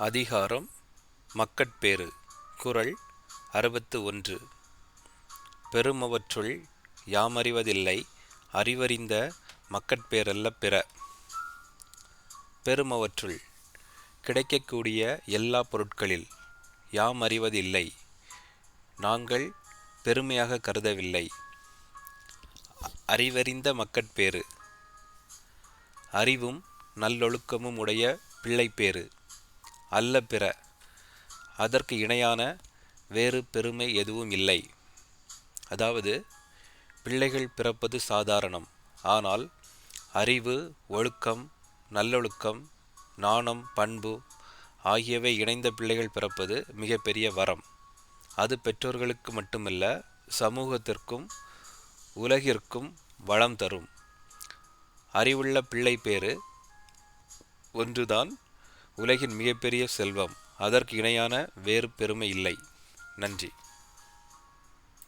அதிகாரம் மக்கட்பேறு குரல் அறுபத்து ஒன்று. பெருமவற்றுள் யாமறிவதில்லை அறிவறிந்த மக்கட்பேறல்ல பிற. பெருமவற்றுள் கிடைக்கக்கூடிய எல்லா பொருட்களில் யாம் அறிவதில்லை நாங்கள் பெருமையாக கருதவில்லை. அறிவறிந்த மக்கட்பேறு. அறிவும் நல்லொழுக்கமும் உடைய பிள்ளைப்பேறு. அல்ல பிற. அதற்கு இணையான வேறு பெருமை எதுவும் இல்லை. அதாவது பிள்ளைகள் பிறப்பது சாதாரணம். ஆனால் அறிவு ஒழுக்கம் நல்லொழுக்கம் நாணம் பண்பு ஆகியவை இணைந்த பிள்ளைகள் பிறப்பது மிகப்பெரிய வரம். அது பெற்றோர்களுக்கு மட்டுமல்ல சமூகத்திற்கும் உலகிற்கும் வளம் தரும். அறிவுள்ள பிள்ளை பேறு ஒன்றுதான் உலகின் மிகப்பெரிய செல்வம். அதற்கு இணையான வேறு பெருமை இல்லை. நன்றி.